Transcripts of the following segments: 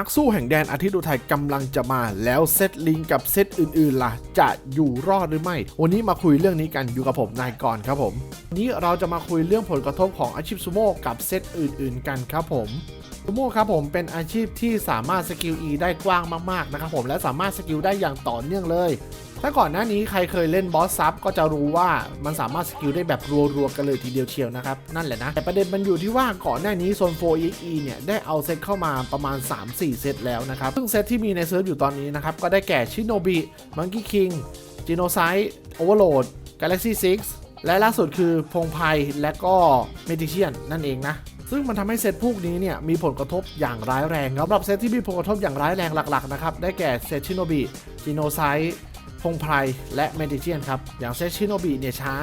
นักสู้แห่งแดนอาทิตย์อุทัยกำลังจะมาแล้วเซตลิงกับเซตอื่นๆล่ะ จะอยู่รอดหรือไม่ วันนี้มาคุยเรื่องนี้กันอยู่กับผมนายกรครับผมวันนี้เราจะมาคุยเรื่องผลกระทบของอาชีพซูโม่กับเซตอื่นๆกันครับผม ซูโม่ครับผมเป็นอาชีพที่สามารถสกิล E ได้กว้างมากๆนะครับผมและสามารถสกิลได้อย่างต่อเนื่องเลย ถ้าก่อนหน้านี้ใครเคยเล่นบอสซับก็จะรู้ว่ามันสามารถสกิลได้แบบรัวๆกันเลยทีเดียวเชียวนะครับ นั่นแหละนะ แต่ประเด็นมันอยู่ที่ว่าก่อนหน้านี้โซน 4EXE เนี่ย ได้เอาเซตเข้ามาประมาณ 3-4 เซตแล้วนะครับ ซึ่งเซตที่มีในเซิร์ฟอยู่ตอนนี้นะครับก็ได้แก่ชิโนบิมังกี้คิงจีโนไซด์โอเวอร์โหลดกาแล็กซี่6 และล่าสุดคือพงไพและก็เมดิเชียนนั่นเองนะ ซึ่งมันทำให้เซตพวกนี้เนี่ยมีผลกระทบอย่างร้ายแรงครับสำหรับเซตที่มีผลกระทบอย่างร้ายแรงหลักๆนะครับได้แก่เซตชิโนบิจีโนไซพงไพรและเมดิเจียนครับ อย่างเซตชิโนบิเนี่ยช้า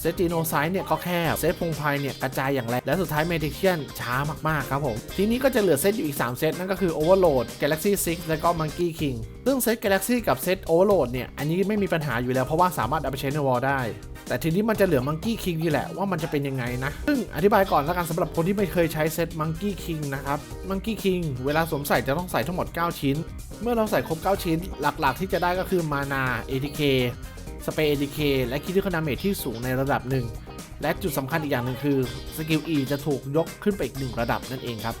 เซตจีโนไซเนี่ยก็แคบ เซตพงไพรเนี่ยกระจายอย่างแรงและสุดท้ายเมดิเจียนช้ามาก ๆ ครับผม ทีนี้ก็จะเหลือเซตอยู่อีก 3 เซต นั่นก็คือ Overload Galaxy 6 และก็ Monkey King ซึ่งเซต Galaxy กับเซต Overload เนี่ย อันนี้ไม่มีปัญหาอยู่แล้วเพราะว่าสามารถเอาไปใช้ในวอลได้ แต่ทีนี้มันจะเหลือ Monkey King นี่แหละว่ามันจะเป็นยังไงนะ ซึ่งอธิบายก่อนแล้วกันสำหรับคนที่ไม่เคยใช้เซต Monkey King นะครับ Monkey King เวลาสวมใส่จะต้องใส่ทั้งหมด 9 ชิ้น เมื่อเราใส่ครบ 9 ชิ้น หลักๆ ที่จะได้ก็คือมานา ATK สเปรย์ ATK และคิดที่คนาเมทที่สูงในระดับหนึ่งและจุดสำคัญอีกอย่างหนึ่งคือสกิล E จะถูกยกขึ้นไปอีกหนึ่งระดับนั่นเองครับ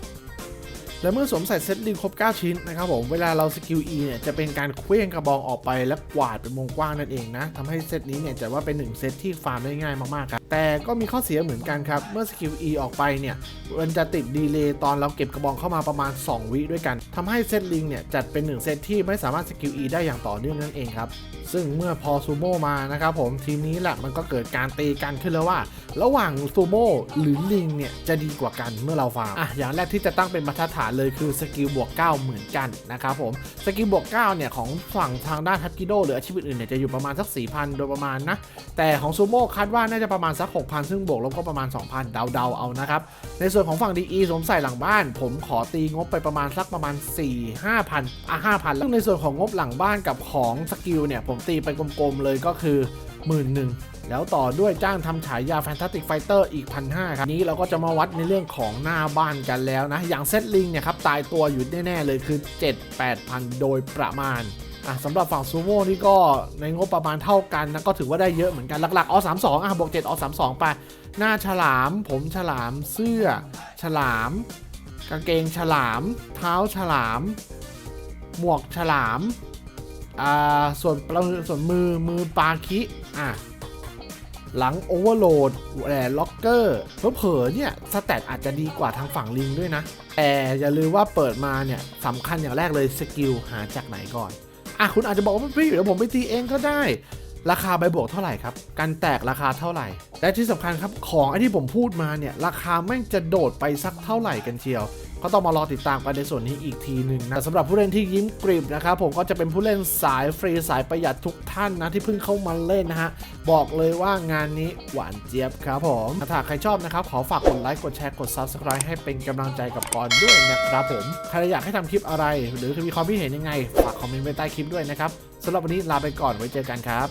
และเมื่อสวมใส่เซตลิงครบ 9 ชิ้นนะครับผม เวลาเราสกิล E เนี่ยจะเป็นการเคลื่องกระบองออกไปและกวาดเป็นวงกว้างนั่นเองนะทำให้เซตนี้เนี่ยจะว่าเป็นหนึ่งเซตที่ฟาร์มได้ง่ายมากๆครับ แต่ก็มีข้อเสียเหมือนกันครับ เมื่อสกิล E ออกไปเนี่ยมันจะติดดีเลย์ตอนเราเก็บกระบองเข้ามาประมาณ 2 วิด้วยกันทำให้เซตลิงเนี่ยจัดเป็นหนึ่งเซตที่ไม่สามารถสกิล E ได้อย่างต่อเนื่องนั่นเองครับ ซึ่งเมื่อพอซูโม่มานะครับผมทีนี้แหละมันก็เกิดการตีกันขึ้นแล้วว่า ระหว่างซูโม่หรือลิงเนี่ยจะดีกว่ากันเมื่อเราฟาร์มอะอย่างแรกที่จะตั้งเป็นมาตรฐานเลยคือสกิลบวก 9 เหมือนกันนะครับผมสกิลบวก 9 เนี่ย ของฝั่งทางด้านทัพกิโดหรืออาชีพอื่นเนี่ยจะอยู่ประมาณสัก 4,000 โดยประมาณนะ แต่ของซูโม่คาดว่าน่าจะประมาณสัก 6,000 ซึ่งบวกลบก็ประมาณ 2,000 เดาๆเอานะครับ ในส่วนของฝั่ง DE สมใส่หลังบ้าน ผมขอตีงบไปประมาณสักประมาณ 4 5,000อะ5,000ซึ่งในส่วนของงบหลังบ้านกับของสกิลเนี่ยผมตีไปกลมๆเลยก็คือหมื่นหนึ่ง แล้วต่อด้วยจ้างทำฉายาแฟนตาติกไฟเตอร์อีกพันห้าครับนี้เราก็จะมาวัดในเรื่องของหน้าบ้านกันแล้วนะ อย่างเซตลิงเนี่ยครับตายตัวอยู่แน่ ๆ เลยคือ 7-8,000 โดยประมาณอะสำหรับฝั่งซูโม่นี่ก็ในงบประมาณเท่ากันนะก็ถือว่าได้เยอะเหมือนกันหลักๆอ32อะบวก7อ32ไปหน้าฉลาม ผมฉลามเสื้อ ฉลาม กางเกงฉลาม เท้าฉลาม หมวกฉลามอ่าส่วนปลาส่วนมือมือปาคิอะ หลังโอเวอร์โหลดแหวนล็อกเกอร์เผลอเนี่ยสแตทอาจจะดีกว่าทางฝั่งลิงด้วยนะ แต่อย่าลืมว่าเปิดมาเนี่ยสำคัญอย่างแรกเลยสกิลหาจากไหนก่อนอะคุณอาจจะบอกว่าพี่เดี๋ยวผมไปตีเองก็ได้ ราคาใบบวกเท่าไหร่ครับ การแตกราคาเท่าไหร่ และที่สำคัญครับของไอที่ผมพูดมาเนี่ยราคาแม่งจะโดดไปสักเท่าไหร่กันเชียว ก็ต้องมารอติดตามกันในส่วนนี้อีกทีหนึ่งนะสำหรับผู้เล่นที่ยิ้มกริบนะครับผมก็จะเป็นผู้เล่นสายฟรีสายประหยัดทุกท่านนะที่เพิ่งเข้ามาเล่นนะฮะบอกเลยว่างานนี้หวานเจี๊ยบครับผมถ้าใครชอบนะครับขอฝากกดไลค์กดแชร์กด Subscribe ให้เป็นกำลังใจกับกอนด้วยนะครับผมใครอยากให้ทำคลิปอะไร หรือมีความคิดเห็นยังไงฝากคอมเมนต์ไว้ใต้คลิปด้วยนะครับสำหรับวันนี้ลาไปก่อนไว้เจอกันครับ